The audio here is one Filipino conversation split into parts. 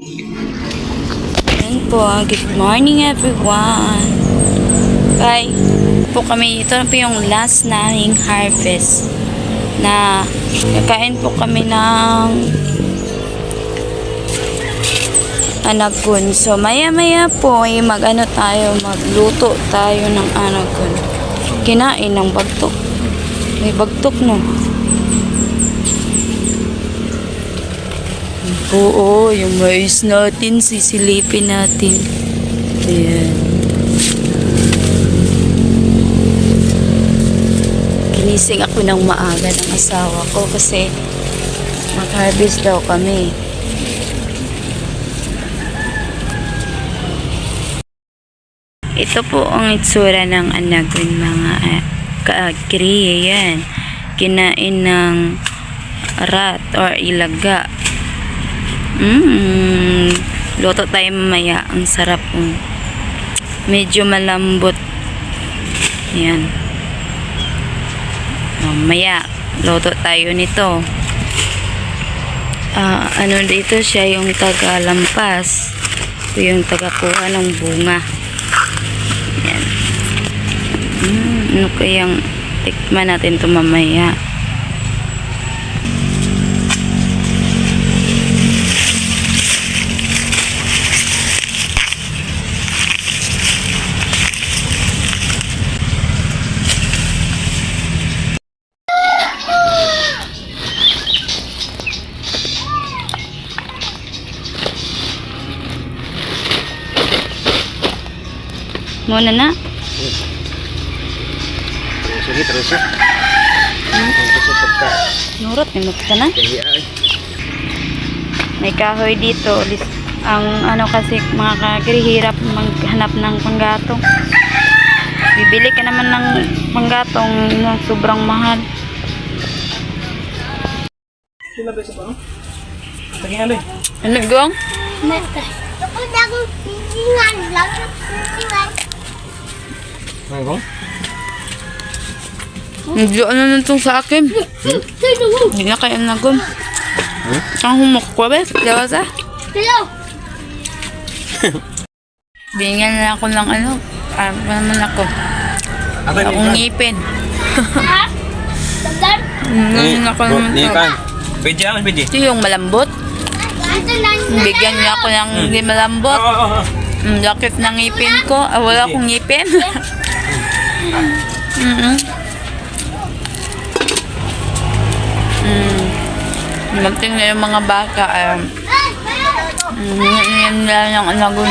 Ayan po, good morning everyone. Bye. Po kami, ito na po yung last naming harvest na kakain po kami ng anagon. So, maya-maya po, ay mag-ano tayo, magluto tayo ng anagon. Kinain ng bagtok. May bagtok, no? Oo, yung mais natin, sisilipin natin. Ayan. Ginising ako ng maaga ng asawa ko kasi mag-harvest daw kami. Ito po ang itsura ng anagon mga uh, kaagri. Yan. Kinain ng rat or ilaga. Mmm. Luto tayo mamaya. Ang sarap. Mm. Medyo malambot. Yan. Mamaya. Luto tayo nito. Ah, ano dito siya yung taga-lampas. Ito yung taga-kuha ng bunga. Yan. Mm, ano kayang tikman natin ito mamaya. Muna na. Sige, terus ya. Terus ya pagka Nurot, nimot ka na. May kahoy dito. Ang ano kasi mga kagri, hirap maghanap ng panggatong. Bibili ka naman ng panggatong na sobrang mahal. Sila ba sa pa? Tingin ano eh. Ano gong? Ako na akong sisingan lang. Sisingan. Nangkong? Hindi ano na itong sa akin. Mo? Hindi na kayo nagom. Ang humakwa ba? Diba sa? Sino? Binigyan na ako ng ano. Ah, ano naman ako. Apa Akong ngipin. Ha? Tandaan? Ngayon ako naman Ni to. kan. Pwede ah, pwede. Ito yung malambot. Ito na Bigyan niya ako ng hindi malambot. Oo, oo. Ang lakit ng ngipin ko. Ah, wala akong ngipin. mm mm. Magting na yung mga baka. Um, mm, yan nila yung anagon.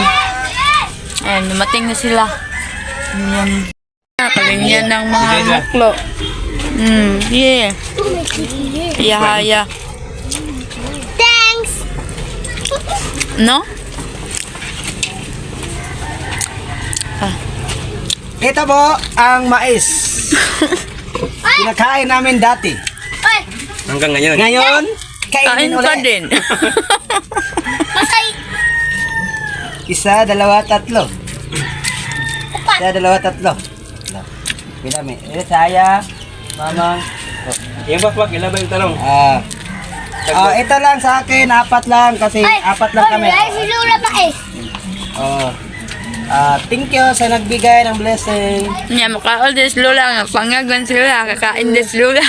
Ayan, dumating na sila. Ayan. Kalinyan ng mga muklo. Mm, yeah. Haya-haya. Thanks! No? Ito po ang mais. Kinakain namin dati. Hanggang ngayon. Ngayon, Kain kainin pa ulit. din. Masay! Isa, dalawa, tatlo. Isa, dalawa, tatlo. Pinami. Eh, saya, mamang. Yung bakwak, ilabay yung talong. Ah, ah, ito lang sa akin, apat lang kasi apat lang kami. Ay, si Lola pa eh. Oh. Ah, thank you sa nagbigay ng blessing. Nya makaol des lula nga pangagon sila kakain des lula.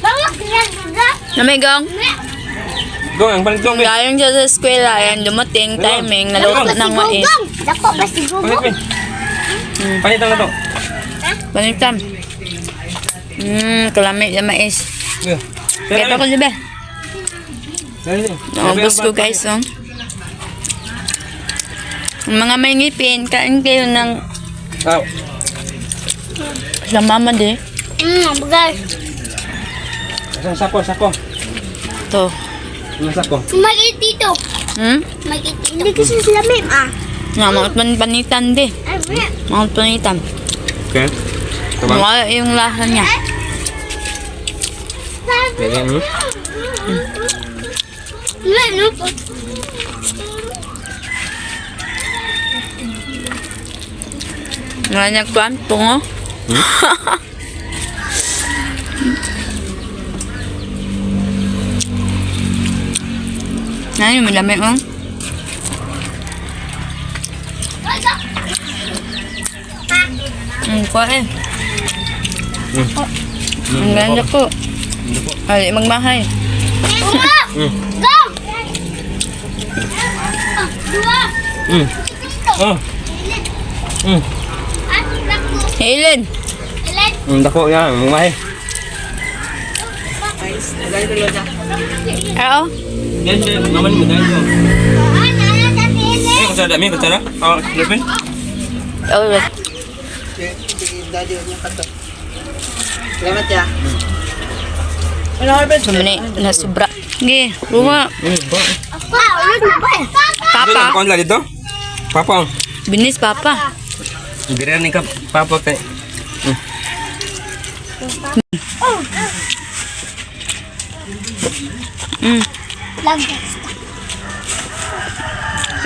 Bawak na suga. Namigong. Gong, ang palit gong, be. Galing siya sa eskwela, yan dumating timing naluto ng mais. Dako ba si Palit, Gugo? be. Palitan na to. Panitam. Hmm, kalami sa mais. Yeah. Kaya ko diba? Dali, dali. Naubos ko guys, oh. Mga may ngipin, kain kayo ng Ah, sa mama di. Hmm, bagay. Asang sako, sako. To. Ano sako? Magit dito. Hmm? Magit dito. Hindi kasi sila ma'am ah. Nga, mga pan- panitan ma'am. Mga panitan. Okay. Tabang. Wala yung lasa niya. Pwede, hmm? Ma'am, no? Niya kwan, tungo. Ano, malami oh. Ang kwa eh. Ang ganda po. Ay, magmahay. Mm. Go! Ah, Dua. Mm. Oh. Mm. Ah, naku. Helen. Ilan? Mm, dako yan, mumahe. Oo. Yan, yan, maman mo dahil mo. Ah, nana, dati ilan? Eh, kutsara, mi, kutsara. Oh, Lupin. Oh, wait. Daddy, huwag niyang kato. Salamat ya. Ano ka, Ben? Sumani, na sobra. Sige, bunga. Mm, ba? Ah, ulit na ba? Papa. Ano lang dito? Papa. Binis, papa. Biran ni ka, papa kay. Mm. Lagdas.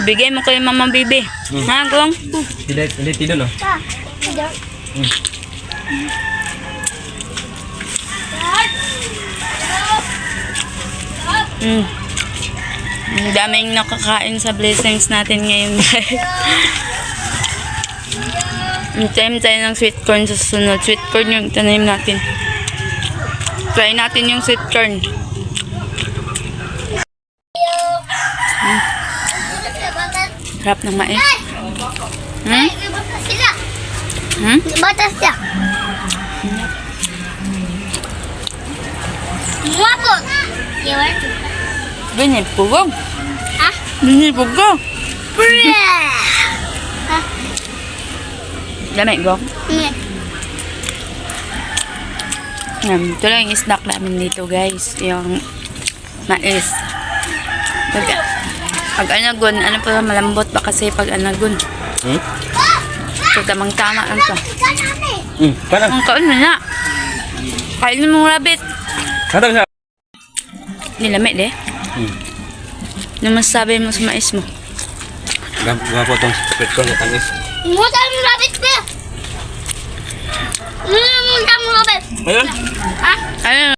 Ibigay mo kay mama bibi. Ha, gong? Hindi, hindi tido no. Pa. Ito. Mm. Ang daming nakakain sa blessings natin ngayon, guys. Time tayo ng sweet corn sa susunod. Sweet corn yung tanim natin. Try natin yung sweet corn. Mm. Harap ng mais. Hmm? Hmm? Batas siya. Yawa. Ganyan, pugong. Ha? Ganyan, pugong. Pre. Dami, gong. Hmm. Um, ito lang yung snack namin dito guys. Yung mais. Pag, pag anagon, ano pa malambot pa kasi pag anagon. Hmm? So tamang tama lang to. Hmm, kana. Ang kaon mo na. Kain mo rabbit. Kada siya. Nilamit eh. Hmm. Ano masasabi mo sa mais mo? Gap, gapo tong sweet corn sa tanis. Mo tayo rabbit ba? Mo tayo rabbit. Ayun. Ha? Ano?